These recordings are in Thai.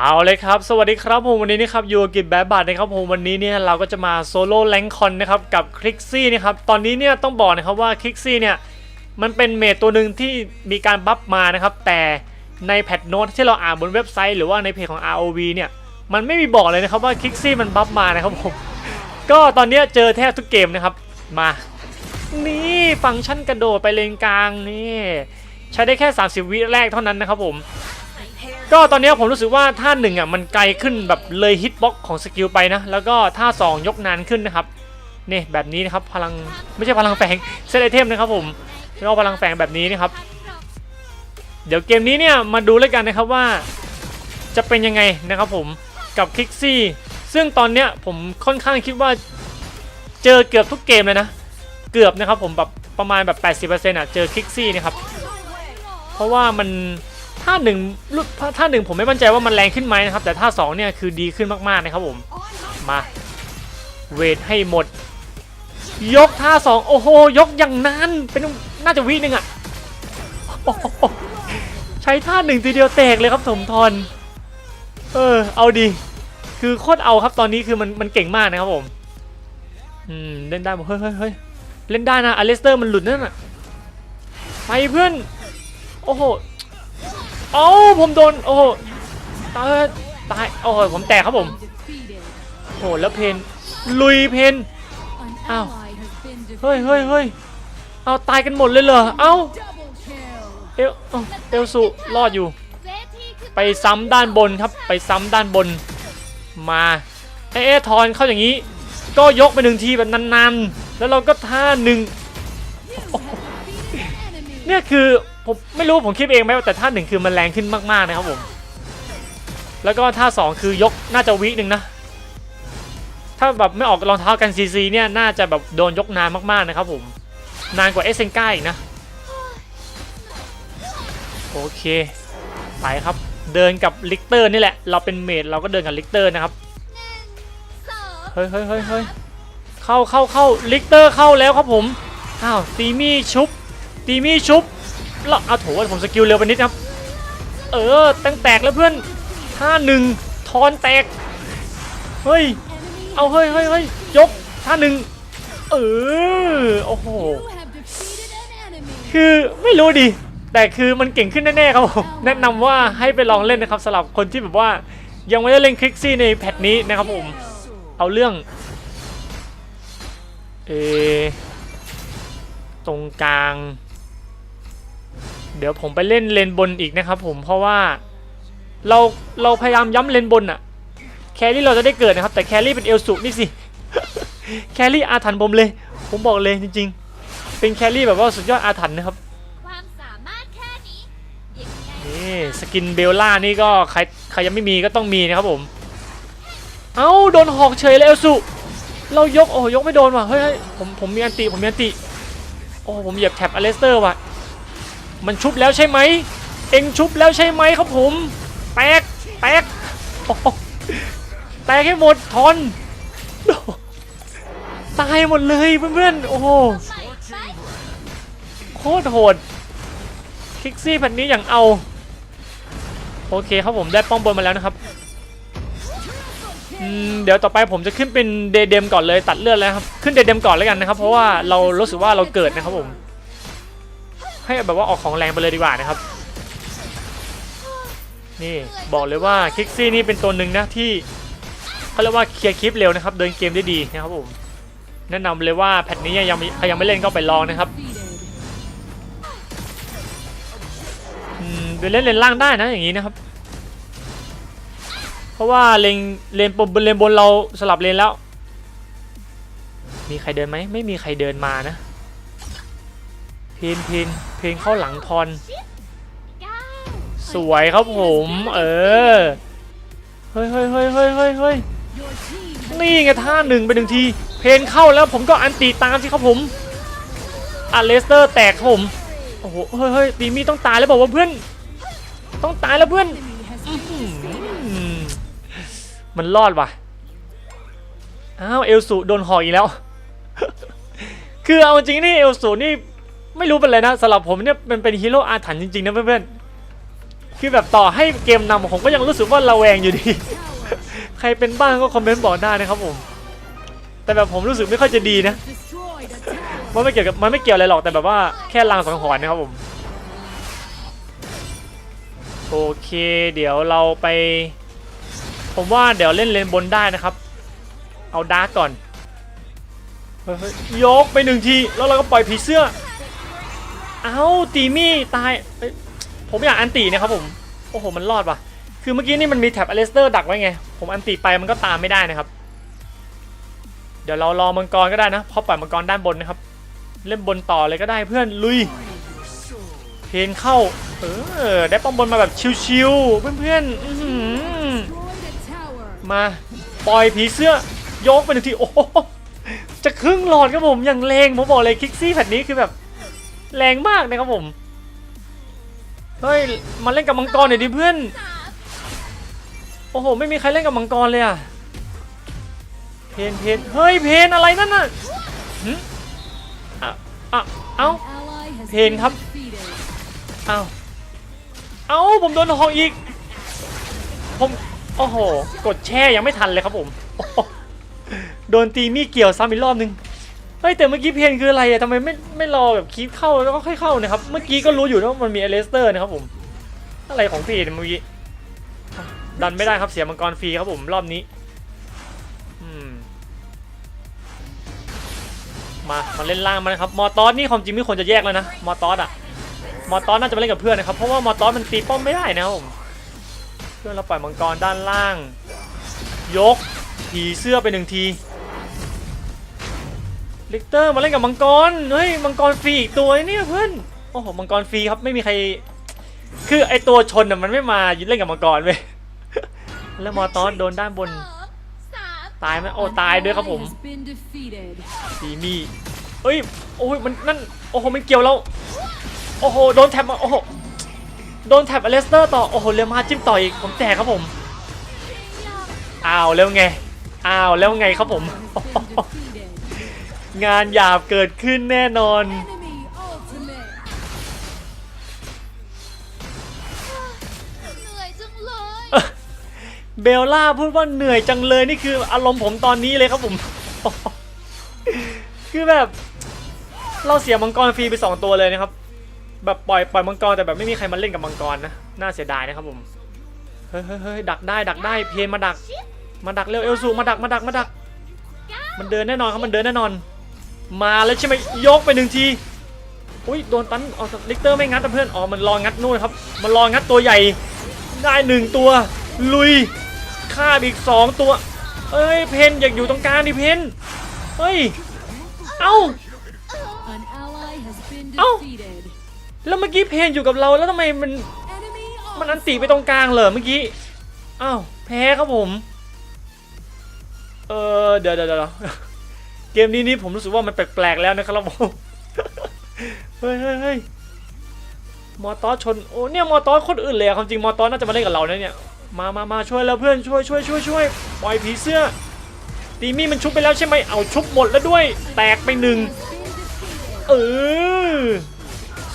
เอาเลยครับ สวัสดีครับผมวันนี้นะครับยู่กับกิแบบบัตนะครับผมวันนี้เนี่ยเราก็จะมาโซโล่แลงคอนนะครับกับคลิกซี่นะครับตอนนี้เนี่ยต้องบอกนะครับว่าคลิกซี่เนี่ยมันเป็นเมทตัวหนึ่งที่มีการบัฟมานะครับ แต่ในแพทโน้ตที่เราอ่านบนเว็บไซต์หรือว่าในเพจของ ROV เนี่ยมันไม่มีบอกเลยนะครับว่าคลิกซี่มันบัฟมานะครับผมก็ตอนนี้เจอแทบทุกเกมนะครับมา นี่ฟังก์ชันกระโดดไปเลนกลางนี่ใช้ได้แค่ 30 วิแรกเท่านั้นนะครับผม ก็ตอนนี้ผมรู้สึกว่าท่าหนึ่งอะมันไกลขึ้นแบบเลยฮิตบ็อกของสกิลไปนะ แล้วก็ท่าสองยกนานขึ้นนะครับนี่แบบนี้นะครับพลังไม่ใช่พลังแฝงเซตไอเทมนะครับผมแล้วพลังแฝงแบบนี้นะครับ เดี๋ยวเกมนี้เนี่ยมาดูแล้วกันนะครับว่า จะเป็นยังไงนะครับผมกับคิกซี่ซึ่งตอนเนี้ยผมค่อนข้างคิดว่าเจอเกือบทุกเกมเลยนะ เกือบนะครับผมแบบประมาณแบบ 80%อะเจอคิกซี่นะครับเพราะว่ามัน ท่าหนึ่งรุ่นท่าหนึ่งผมไม่มั่นใจว่ามันแรงขึ้นไหมนะครับ แต่ท่าสองเนี่ยคือดีขึ้นมากๆนะครับผม มาเวทให้หมด ยกท่าสองโอ้โหยกอย่างนั้นเป็นน่าจะวิหนึ่งอะใช้ท่าหนึ่งทีเดียวแตกเลยครับสมทรเออเอาดี คือโคตรเอาครับตอนนี้คือมันมันเก่งมากนะครับผมอืมเล่นได้หมเฮ้ยเฮ้ยเฮ้ยเล่นได้นะอเลสเตอร์มันหลุดนั่นน่ะไปเพื่อนโอ้โห เอ้ผมโดนโอ้ตายตายโอ้ผมแตกครับผมโอ้โหแล้วเพนลุยเพนอ้าวเฮ้ยเฮ้ยเฮ้ยเอาตายกันหมดเลยเหรอเอ้าเอลเอลสุรอดอยู่ ไปซ้ำด้านบนครับไปซ้ำด้านบนมาเอเอทอนเข้าอย่างนี้ ก็ยกไปหนึ่งทีแบบนานๆ แล้วเราก็ท่าหนึ่งเนี่ยคือ ผมไม่รู้ผมคิดเองไหมแต่ท่าหนึ่งคือมันแรงขึ้นมากๆนะครับผม แล้วก็ท่าสองคือยกน่าจะวิหนึ่งนะ ถ้าแบบไม่ออกรองเท้ากันซีซีเนี่ยน่าจะแบบโดนยกนานมากๆนะครับผม นานกว่าเอสเซนก้าอีกนะ โอเค ไปครับเดินกับลิกเตอร์นี่แหละ เราเป็นเมดเราก็เดินกับลิกเตอร์นะครับ เฮ้ยเฮ้ยเฮ้ยเฮ้ยเข้าเข้าเข้าลิกเตอร์เข้าแล้วครับผม อ้าวตีมี่ชุบตีมี่ชุบ แล้วเอาโถผมสกิลเร็วไปนิดครับ เออตั้งแตกแล้วเพื่อนท่าหนึ่งทอนแตก เฮ้ย เอาเฮ้ยเฮ้ยเฮ้ยยกท่าหนึ่งเออโอ้โห คือไม่รู้ดิ แต่คือมันเก่งขึ้นแน่ๆครับผมแนะนำว่าให้ไปลองเล่นนะครับสำหรับคนที่แบบว่า ยังไม่ได้เล่นคลิกซี่ในแพทนี้นะครับผม เอาเรื่อง เออตรงกลาง เดี๋ยวผมไปเล่นเลนบนอีกนะครับผมเพราะว่าเราเราพยายามย้ำเลนบนอะแครี่เราจะได้เกิดนะครับ แต่แครี่เป็นเอลสุนี่สิแครี่อาถรรพ์ผมเลย ผมบอกเลยจริง ๆ เป็นแครี่แบบว่าสุดยอดอาถรรพ์นะครับนี่สกินเบลล่านี่ก็ใครใครยังไม่มีก็ต้องมีนะครับผม เอ้าโดนหอกเฉยเลยเอลสุเรายกโอ้ยกไม่โดนว่ะเฮ้ยเฮ้ยผมผมมีอันติผมมีอันติโอ้ผมเหยียบแท็บอเลสเตอร์ว่ะ มันชุบแล้วใช่ไหม เอ็งชุบแล้วใช่ไหมครับผม แตก แตก แตกให้หมดทอน ตายหมดเลยเพื่อนๆ โอ้โห โคตรโหด คิกซี่แผ่นนี้อย่างเอา โอเคครับผมได้ป้องบนมาแล้วนะครับเดี๋ยวต่อไปผมจะขึ้นเป็นเดเดมก่อนเลยตัดเลือดแล้วครับ ขึ้นเดเดมก่อนแล้วกันนะครับ เพราะว่าเรารู้สึกว่าเราเกิดนะครับผม ให้แบบว่าออกของแรงไปเลยดีกว่านะครับ นี่บอกเลยว่าคิกซี่นี่เป็นตัวหนึ่งนะที่เขาเรียกว่าเคลียร์คลิปเร็วนะครับ เดินเกมได้ดีนะครับผมแนะนำเลยว่าแพทนี้ยังมีใครยังไม่เล่นก็ไปลองนะครับอืมเดินเล่นเลนล่างได้นะอย่างนี้นะครับ เพราะว่าเลนเลนบนเลนบนเราสลับเลนแล้ว มีใครเดินไหมไม่มีใครเดินมานะ พนเพนเพนเข้าหลังทอนสวยครับผม เออ เฮ้ยเฮ้ยเฮ้ยเฮ้ยเฮ้ยเฮ้ยนี่ไงท่าหนึ่งไปหนึ่งที เพนเข้าแล้วผมก็อันตีตามสิครับผมอะเลสเตอร์แตกครับผม โอ้โห เฮ้ยเฮ้ยตีมี่ต้องตายแล้วบอกว่าเพื่อน ต้องตายแล้วเพื่อน มันรอดว่ะ อ้าว เอลสูโดนหออีกแล้ว คือเอาจริงนี่เอลสูนี่ ไม่รู้เป็นไรนะสำหรับผมเนี่ยมันเป็นฮีโร่อาถรรพ์จริงๆนะเพื่อนๆคือแบบต่อให้เกมนำผมก็ยังรู้สึกว่าระแวงอยู่ดี ใครเป็นบ้างก็คอมเมนต์บอกได้นะครับผม แต่แบบผมรู้สึกไม่ค่อยจะดีนะมันไม่เกี่ยวกับมันไม่เกี่ยวอะไรหรอกแต่แบบว่าแค่ลางสังหรณ์นะครับผมโอเคเดี๋ยวเราไป ผมว่าเดี๋ยวเล่นเลนบนได้นะครับ เอาดาร์กก่อนยกไปหนึ่งที แล้วเราก็ปล่อยผีเสื้อ เอาตีมี่ตายผมอยากอันตีนะครับผมโอ้โหมันรอดว่ะ คือเมื่อกี้นี่มันมีแท็บอเลสเตอร์ดักไว้ไง ผมอันตีไปมันก็ตามไม่ได้นะครับ เดี๋ยวเรารอมังกรก็ได้นะเพราะปล่อยมังกรด้านบนนะครับ เล่นบนต่อเลยก็ได้เพื่อนลุย เพนเข้า เออได้ป้อมบนมาแบบชิวๆเพื่อนๆอื้อหือ Destroyed a tower. มาปล่อยผีเสื้อยกไปหนึ่งทีโอ้จะครึ่งหลอดครับผมอย่างแรงผมบอกเลยคิกซี่แผ่นนี้คือแบบ แรงมากนะครับผม เฮ้ย มาเล่นกับมังกรหน่อยดิเพื่อน โอ้โห ไม่มีใครเล่นกับมังกรเลยอะเพนเพนเฮ้ย เพนอะไรนั่นน่ะหึอะอะเอ้า An ally has Pain been ครับ เอ้า เอ้า ผมโดนหอกอีก ผม โอ้โห กดแช่ยังไม่ทันเลยครับผม โดนตีมีดเกี่ยวซ้ำอีกรอบนึง เฮ้ยแต่เมื่อกี้เพนคืออะไรอะทำไมไม่ไม่รอแบบคีบเข้าแล้วก็ค่อยเข้านะครับ เมื่อกี้ก็รู้อยู่นะว่ามันมีเอเลสเตอร์นะครับผม อะไรของพี่เนี่ยเมื่อกี้ดันไม่ได้ครับเสียมังกรฟรีครับผมรอบนี้มมามาเล่นล่างมานะครับ มอตอสนี่ความจริงไม่ควรจะแยกแล้วนะ มอตอสอะมอตอสน่าจะมาเล่นกับเพื่อนนะครับ เพราะว่ามอตอสมันตีป้อมไม่ได้นะครับผม เพื่อนเราปล่อยมังกรด้านล่าง ยกผีเสื้อไปหนึ่งที ลิกเตอร์มาเล่นกับมังกร เฮ้ย มังกรฟรีอีกตัวนี่เพื่อน โอ้โห มังกรฟรีครับ ไม่มีใคร คือไอตัวชนน่ะมันไม่มายึดเล่นกับมังกรเว้ย แล้วมอตอสโดนด้านบน ตายไหมโอ้ ตายด้วยครับผม ally has been defeated. ดีมีเอ้ย โอ้ย มันนั่น โอ้โห มันเกี่ยวแล้วโอ้โห โดนแท็บมา โอ้โห โดนแท็บอเลสเตอร์ต่อ โอ้โห เรียมาจิ้มต่ออีก ผมแตกครับผม อ้าวแล้วไง อ้าวแล้วไงครับผม งานหยาบเกิดขึ้นแน่นอน Enemy ultimate. เหนื่อยจังเลยเบลล่าพูดว่าเหนื่อยจังเลยนี่คืออารมณ์ผมตอนนี้เลยครับผม คือแบบ เราเสียมังกรฟรีไปสองตัวเลยนะครับ แบบปล่อยปล่อยมังกรแต่แบบไม่มีใครมาเล่นกับมังกรนะน่าเสียดายนะครับผมเฮ้ยเฮ้ยเฮ้ยดักได้ดักได้เพนมาดัก มาดักเร็วเอลซูมาดักมาดักมาดัก มันเดินแน่นอนครับมันเดินแน่นอน มาแล้วใช่ไหมยกไปหนึ่งทีอุ้ยโดนตันออกลิกเตอร์ไม่งัดนะเพื่อนอ๋อมันรองัดนู่นครับ มันรองัดตัวใหญ่ ได้หนึ่งตัว ลุยฆ่าอีกสองตัว เอ้ยเพนอยากอยู่ตรงกลางดิเพนเฮ้ยเอ้า An ally has been Ow. defeated. แล้วเมื่อกี้เพนอยู่กับเราแล้วทำไมมันมันอันตีไปตรงกลางเหรอเมื่อกี้อ้าวแพ้ครับผม เออเดี๋ยวเดี๋ยวเดี๋ยว เกมนี้นี่ผมรู้สึกว่ามันแปลกๆแล้วนะครับผมเฮ้ยเฮ้ยเฮ้ยมอตอชนโอ้เนี่ยมอตอคนอื่นเลยอะความจริงมอตอน่าจะมาเล่นกับเรานะเนี่ยมามามาช่วยแล้วเพื่อนช่วยช่วยช่วยช่วยปล่อยผีเสื้อตีมี่มันชุบไปแล้วใช่ไหมเอาชุบหมดแล้วด้วย แตกไปหนึ่งเออ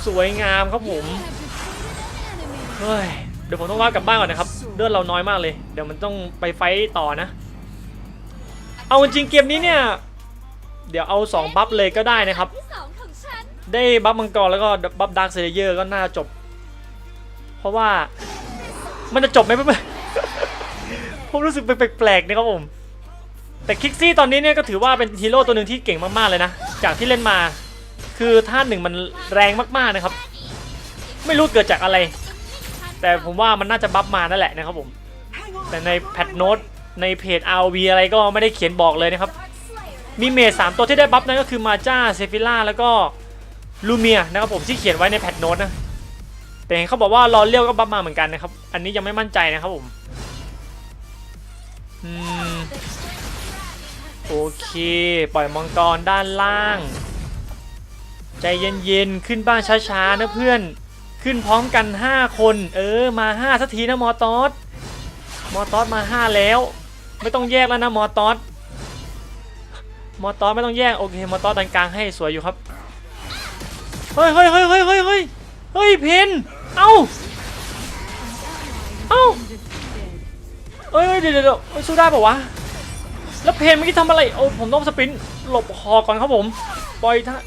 สวยงามครับผมเฮ้ยเดี๋ยวผมต้องว่ากลับบ้านก่อนนะครับเลือดเราน้อยมากเลย เดี๋ยวมันต้องไปไฟต์ต่อนะ เอาจริงเกมนี้เนี่ย เดี๋ยวเอา 2 บัฟเลยก็ได้นะครับ ได้บัฟมังกรแล้วก็บัฟดาร์คเซเลเยอร์ก็น่าจบ เพราะว่ามันจะจบไหมเพื่อนผมรู้สึกแปลกๆนะครับผม แต่คิกซี่ตอนนี้เนี่ยก็ถือว่าเป็นฮีโร่ตัวหนึ่งที่เก่งมากๆเลยนะ จากที่เล่นมา คือท่าหนึ่งมันแรงมากๆนะครับ ไม่รู้เกิดจากอะไร แต่ผมว่ามันน่าจะบัฟมานั่นแหละนะครับผม แต่ในแพทโน้ตในเพจ RV อะไรก็ไม่ได้เขียนบอกเลยนะครับ มีเมจสามตัวที่ได้บัฟนั่นก็คือมาจ้าเซฟิล่าแล้วก็ลูเมียนะครับผมที่เขียนไว้ในแพทโน้ตนะแต่เห็นเขาบอกว่ารอเลี้ยวก็บัฟมาเหมือนกันนะครับ อันนี้ยังไม่มั่นใจนะครับผมโอเค ปล่อยมังกรด้านล่าง ใจเย็นๆ ขึ้นบ้านช้าๆนะเพื่อน ขึ้นพร้อมกัน 5 คน เออ มา 5สักทีนะมอตอสมอตอสมา 5 แล้ว ไม่ต้องแยกแล้วนะมอตอส มอตอสไม่ต้องแยกโอเคมอตอสดันกลางให้สวยอยู่ครับเฮ้ยเฮ้ยเฮ้ยเฮ้ยเฮ้ยเฮ้ยเฮ้ยเพนเอ้าเอ้า been defeated. เอ้ยเดี๋ยวเดี๋ยวเดี๋ยวเอ้ยสู้ได้ปะวะแล้วเพนเมื่อกี้ทำอะไรโอ้ผมต้องสปรินต์หลบคอก่อนครับผมปล่อยท่า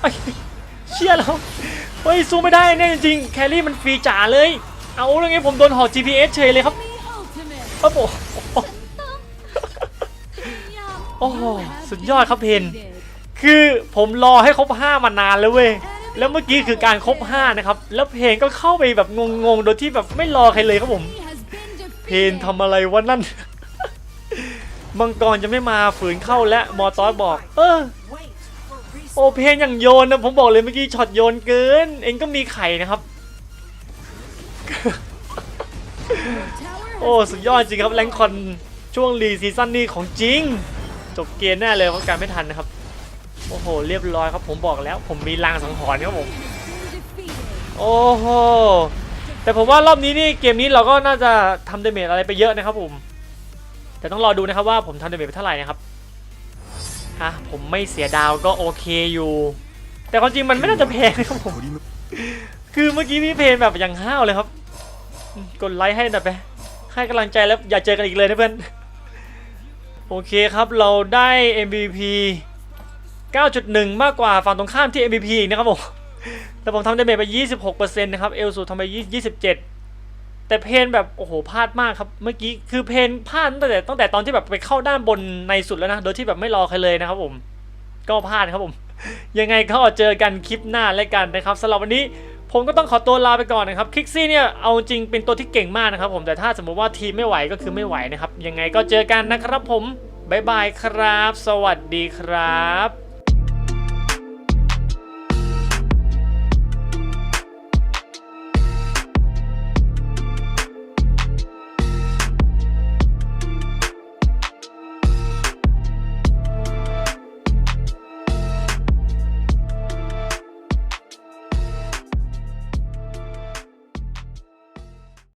เอ้ยเชี่ยแล้วเฮ้ยสู้ไม่ได้แน่จริงๆแครี่มันฟรีจ๋าเลย เอาแล้วไงผมโดนหอก GPS เฉยเลยครับ The ultimate. โอ้โหยาม โอ้โหสุดยอดครับเพนคือผมรอให้ครบ5มานานแล้วเว้ยแล้วเมื่อกี้คือการครบ5นะครับแล้วเพนก็เข้าไปแบบงงๆโดยที่แบบไม่รอใครเลยครับผม เพนทำอะไรวะนั่นมังกรจะไม่มาฝืนเข้าและมอตอสบอก เออโอเพนอย่างโยนนะผมบอกเลยเมื่อกี้ช็อตโยนเกิน เองก็มีไข่นะครับ โอ้ สุดยอดจริงครับแรงคอนช่วงรีซีซั่นนี้ของจริง จบเกมแน่เลยเพราะการไม่ทันนะครับ โอ้โห เรียบร้อยครับผมบอกแล้ว ผมมีลางสังหรณ์ครับผม โอ้โห แต่ผมว่ารอบนี้นี่เกมนี้เราก็น่าจะทำเดเมจอะไรไปเยอะนะครับผม แต่ต้องรอดูนะครับว่าผมทำเดเมจไปเท่าไหร่นะครับฮะผมไม่เสียดาวก็โอเคอยู่ แต่ความจริงมันไม่น่าจะแพงนะครับผม คือเมื่อกี้พี่เพนแบบอย่างห้าวเลยครับ กดไลค์ให้หน่อยไป ให้กำลังใจแล้วอย่าเจอกันอีกเลยนะเพื่อน โอเคครับเราได้ MVP 9.1 มากกว่าฝั่งตรงข้ามที่ MVP อีกนะครับผมแต่ผมทำได้เมจไป 26%นะครับ เอลสูทำไป 27 แต่เพนแบบ โอ้โห พลาดมากครับ เมื่อกี้ คือเพนพลาดตั้งแต่ตั้งแต่ตอนที่แบบไปเข้าด้านบนในสุดแล้วนะ โดยที่แบบไม่รอใครเลยนะครับผม ก็พลาดครับผม ยังไงก็เจอกันคลิปหน้าแล้วกันนะครับสำหรับวันนี้ ผมก็ต้องขอตัวลาไปก่อนนะครับคิกซี่เนี่ยเอาจริงเป็นตัวที่เก่งมากนะครับผมแต่ถ้าสมมติว่าทีมไม่ไหวก็คือไม่ไหวนะครับยังไงก็เจอกันนะครับผมบ๊ายบายครับ สวัสดีครับ